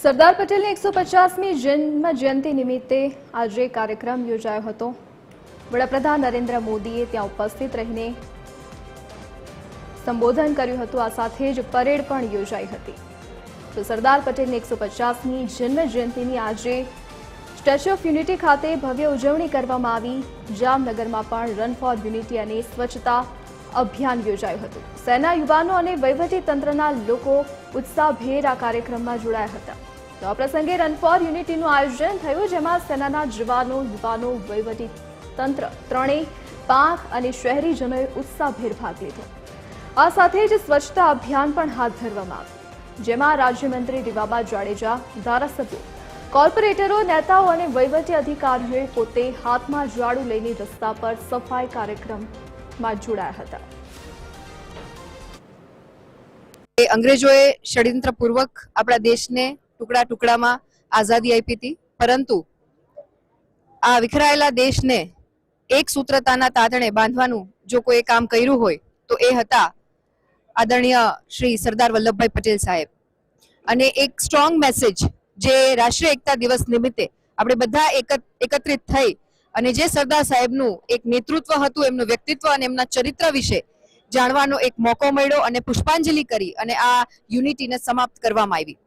સરદાર પટેલની એકસો પચાસમી જન્મ જયંતિ નિમિત્તે આજે કાર્યક્રમ યોજાયો હતો. વડાપ્રધાન નરેન્દ્ર મોદીએ ત્યાં ઉપસ્થિત રહીને સંબોધન કર્યું હતું. આ સાથે જ પરેડ પણ યોજાઈ હતી. તો સરદાર પટેલની એકસો પચાસમી જન્મ જયંતિની આજે સ્ટેચ્યુ ઓફ યુનિટી ખાતે ભવ્ય ઉજવણી કરવામાં આવી. જામનગરમાં પણ રન ફોર યુનિટી અને સ્વચ્છતા અભિયાન યોજાયું હતું. સેના યુવાનો અને તંત્રના લોકો ઉત્સાહભેર આ કાર્યક્રમમાં જોડાયા હતા. તો આ પ્રસંગે રન ફોર યુનિટીનું આયોજન થયું, જેમાં સેનાના જવાનો, યુવાનો તંત્ર ત્રણેય પાંખ અને શહેરીજનોએ ઉત્સાહભેર ભાગ લીધો. આ સાથે જ સ્વચ્છતા અભિયાન પણ હાથ ધરવામાં આવ્યું. જેમાં રાજ્યમંત્રી રીવાબા જાડેજા, ધારાસભ્યો, કોર્પોરેટરો, નેતાઓ અને વહીવટી અધિકારીઓએ પોતે હાથમાં ઝાડુ લઈને રસ્તા પર સફાઈ કાર્યક્રમમાં જોડાયા હતા. અંગ્રેજોએ ષડયંત્રપૂર્વક આપણા દેશને ટુકડા ટુકડામાં આઝાદી આપી હતી. પરંતુ આ વિખરાયેલા દેશને એક સૂત્રતાના તાતણે બાંધવાનું જો કોઈ કામ કર્યું હોય, તો એ હતા આદરણીય શ્રી સરદાર વલ્લભભાઈ પટેલ સાહેબ. અને એક સ્ટ્રોંગ મેસેજ જે રાષ્ટ્રીય એકતા દિવસ નિમિત્તે આપણે બધા એકત, એકત્રિત થઈ અને જે સરદાર સાહેબનું એક નેતૃત્વ હતું, એમનું વ્યક્તિત્વ અને એમના ચરિત્ર વિશે જાણવાનો એક મોકો મળ્યો અને પુષ્પાંજલિ કરી અને આ યુનિટીને સમાપ્ત કરવામાં આવી.